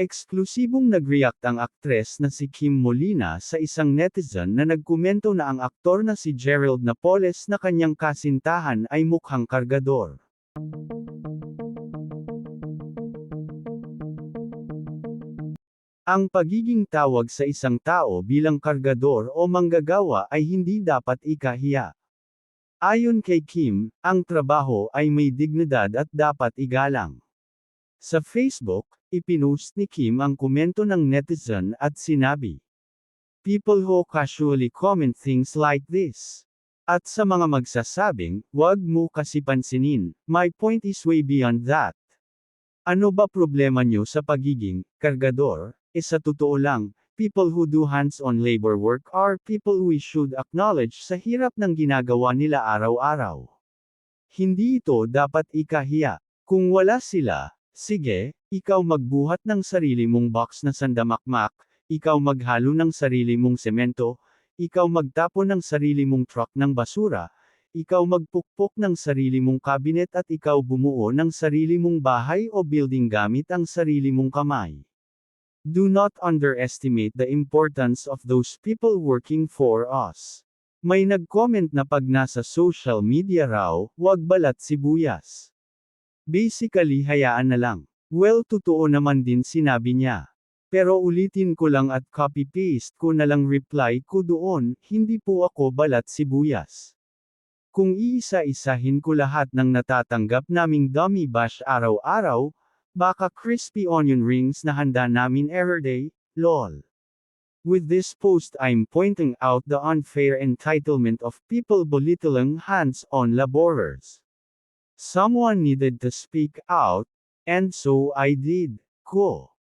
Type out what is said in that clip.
Eksklusibong nag-react ang aktres na si Kim Molina sa isang netizen na nagkomento na ang aktor na si Gerald Napoles na kanyang kasintahan ay mukhang kargador. Ang pagiging tawag sa isang tao bilang kargador o manggagawa ay hindi dapat ikahiya. Ayon kay Kim, ang trabaho ay may dignidad at dapat igalang. Sa Facebook, ipinost ni Kim ang komento ng netizen at sinabi, People who casually comment things like this. At sa mga magsasabing, wag mo kasi pansinin, my point is way beyond that. Ano ba problema nyo sa pagiging kargador? E sa totoo lang, people who do hands-on labor work are people we should acknowledge sa hirap ng ginagawa nila araw-araw. Hindi ito dapat ikahiya. Kung wala sila, sige, ikaw magbuhat ng sarili mong box na sandamakmak, ikaw maghalo ng sarili mong semento, ikaw magtapon ng sarili mong truck ng basura, ikaw magpukpok ng sarili mong kabinet at ikaw bumuo ng sarili mong bahay o building gamit ang sarili mong kamay. Do not underestimate the importance of those people working for us. May nag-comment na pag nasa social media raw, wag balat sibuyas. Basically hayaan na lang. Well totoo naman din sinabi niya. Pero ulitin ko lang at copy-paste ko na lang reply ko doon, hindi po ako balat sibuyas. Kung iisa-isahin ko lahat ng natatanggap naming dummy bash araw-araw, baka crispy onion rings na handa namin everyday, lol. With this post I'm pointing out the unfair entitlement of people belittling hands-on laborers. Someone needed to speak out, and so I did. Cool.